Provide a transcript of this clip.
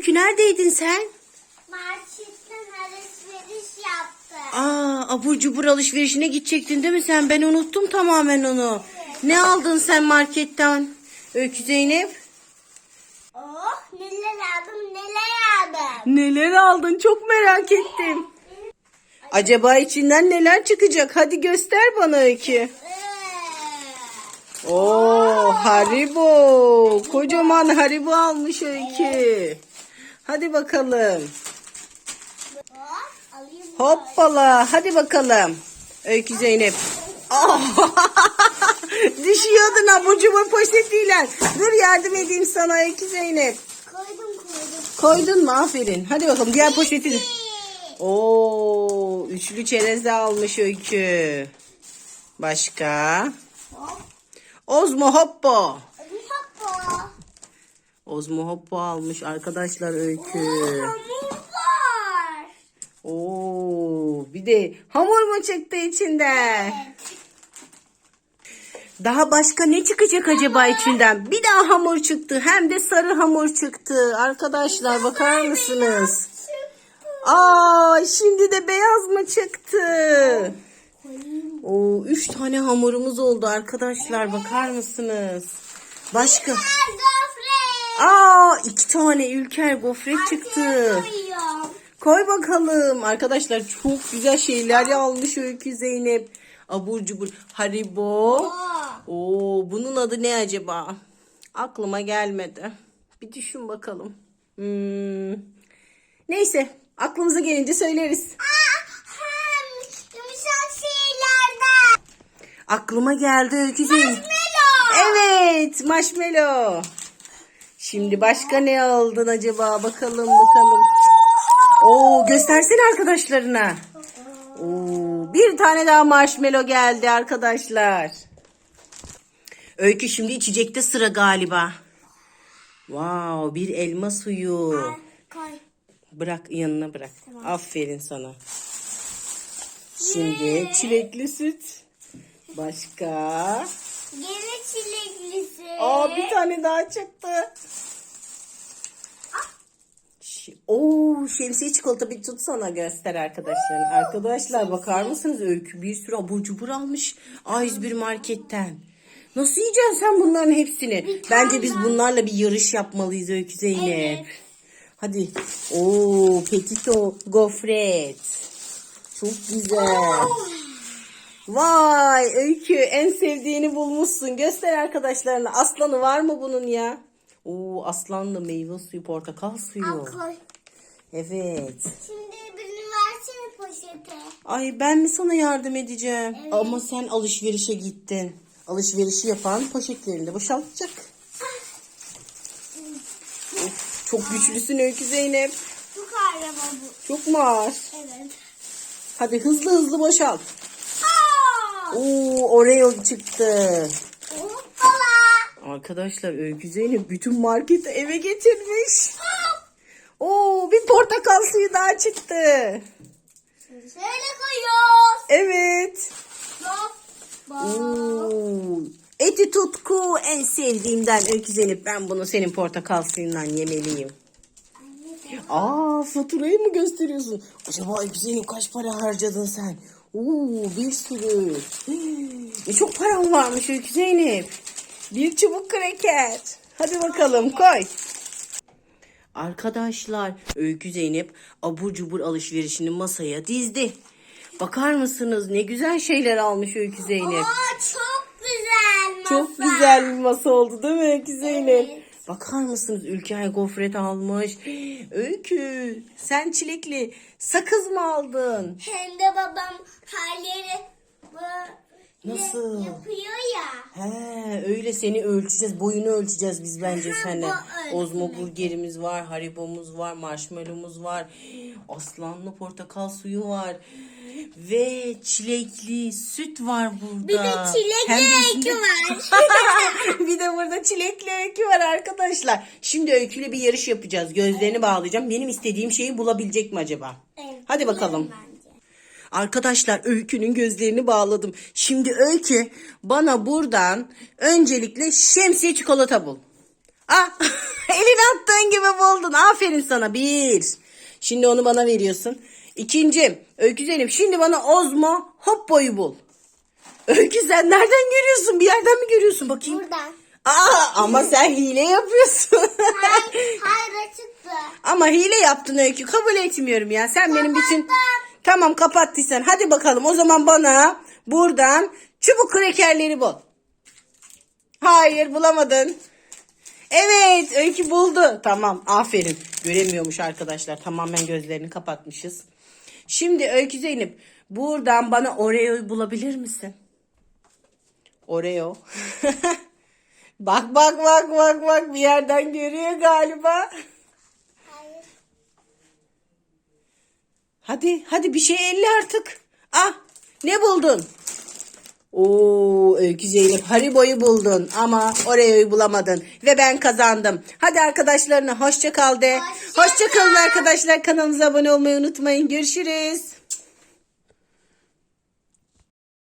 Öykü neredeydin sen? Marketten alışveriş yaptım. Aa abur cubur alışverişine gidecektin değil mi sen? Ben unuttum tamamen onu. Ne aldın sen marketten? Öykü Zeynep. Oh neler aldım neler aldım. Neler aldın çok merak ettim. Acaba içinden neler çıkacak? Hadi göster bana Öykü. Oo Haribo. Kocaman Haribo almış Öykü. Hadi bakalım. Hoppala. Hadi bakalım. Öykü Zeynep. Oh. Düşüyordun abur cubur poşetiyle. Dur yardım edeyim sana Öykü Zeynep. Koydum koydum. Koydun mu? Aferin. Hadi bakalım diğer poşeti. Oo, üçlü çerez de almış Öykü. Başka? Hop. Ozmo Hoppo. Ozmo Hoppo almış arkadaşlar Öykü. Hamur var. Oo, bir de hamur mu çıktı içinde? Daha başka ne çıkacak acaba içinden? Bir daha hamur çıktı. Hem de sarı hamur çıktı. Arkadaşlar bakar mısınız? Aa, şimdi de beyaz mı çıktı? Oo, üç tane hamurumuz oldu arkadaşlar. Bakar mısınız? Başka? Aa, iki tane ülker gofret çıktı. Koy bakalım. Arkadaşlar çok güzel şeyler almış Öykü Zeynep. Abur cubur. Haribo. Oo, bunun adı ne acaba? Aklıma gelmedi. Bir düşün bakalım. Hmm. Neyse. Aklımıza gelince söyleriz. Aklıma geldi Öykü Zeynep. Evet. Marshmallow. Şimdi başka ne aldın acaba? Bakalım bakalım. Oo, göstersene arkadaşlarına. Oo, bir tane daha marshmallow geldi arkadaşlar. Öykü şimdi içecekte sıra galiba. Wow, bir elma suyu. Bırak yanına bırak. Aferin sana. Şimdi çilekli süt. Başka. Gene çileklisi. Aa bir tane daha çıktı. Ş- Oo şemsiye çikolata bir tutsana göster arkadaşlarına. Arkadaşlar bakar mısınız Öykü bir sürü abur cubur almış A101 marketten. Nasıl yiyeceksin sen bunların hepsini? Bence biz bunlarla bir yarış yapmalıyız Öykü Zeynep. Evet. Hadi. Oo petito gofret. Çok güzel. Vay Öykü en sevdiğini bulmuşsun. Göster arkadaşlarına. Aslanı var mı bunun ya? Oo aslanlı meyve suyu, portakal suyu. Al koy. Evet. Şimdi birini versene poşete. Ay ben mi sana yardım edeceğim? Ama sen alışverişe gittin. Alışverişi yapan poşetlerini de boşaltacak. Of, çok güçlüsün Öykü Zeynep. Bu araba bu. Çok mu ağır? Evet. Hadi hızlı hızlı boşalt. Oo Oreo çıktı. Arkadaşlar Öykü Zeynep bütün marketi eve getirmiş. Oo bir portakal suyu daha çıktı. Şöyle koyuyoruz. Evet. Oo. Eti tutku en sevdiğimden Öykü Zeynep ben bunu senin portakal suyundan yemeliyim. Aa faturayı mı gösteriyorsun? Acaba Öykü Zeynep kaç para harcadın sen? Oo bir sürü. Ne çok param varmış Öykü Zeynep. Bir çubuk kreker. Hadi bakalım koy. Arkadaşlar Öykü Zeynep abur cubur alışverişini masaya dizdi. Bakar mısınız ne güzel şeyler almış Öykü Zeynep. Aa, çok güzel masa. Çok güzel bir masa oldu değil mi Öykü Zeynep? Evet. Bakar mısınız Ülker gofret almış. Öykü sen çilekli sakız mı aldın? Hem de babam her böyle Nasıl? yapıyor ya. He öyle seni ölçeceğiz. Boyunu ölçeceğiz biz bence seninle. Ozmo burgerimiz var, haribomuz var, marshmallow'umuz var. Aslanlı portakal suyu var. Ve çilekli süt var burada. Bir de çilekli öykü var. bir de burada çilekli öykü var arkadaşlar. Şimdi öyküyle bir yarış yapacağız. Gözlerini bağlayacağım. Benim istediğim şeyi bulabilecek mi acaba? Evet, Hadi bakalım. Arkadaşlar Öykü'nün gözlerini bağladım. Şimdi Öykü bana buradan öncelikle şemsiye çikolata bul. Ah, elini attığın gibi buldun. Aferin sana. Bir. Şimdi onu bana veriyorsun. İkinci. Öykü Zeynep şimdi bana Ozmo Hoppo'yu bul. Öykü sen nereden görüyorsun? Bir yerden mi görüyorsun? Bakayım. Buradan. Aa, ama sen hile yapıyorsun. Hayır, hayır açıktı. ama hile yaptın Öykü. Kabul etmiyorum ya. Sen benim bütün... Tamam kapattıysan. Hadi bakalım. O zaman bana buradan çubuk krekerleri bul. Hayır bulamadın. Evet Öykü buldu. Tamam aferin. Göremiyormuş arkadaşlar. Tamamen gözlerini kapatmışız. Şimdi Öykü Zeynep buradan bana Oreo'yu bulabilir misin? Oreo. bak bak bak bak bak bir yerden görüyor galiba. Hayır. Hadi hadi bir şey elle artık. Ah ne buldun? Oo Öykü Zeynep Haribo'yu buldun ama Oreo'yu bulamadın ve ben kazandım. Hadi arkadaşlarına hoşça kal de. Hoşça Hoşça kalın arkadaşlar kanalımıza abone olmayı unutmayın. Görüşürüz.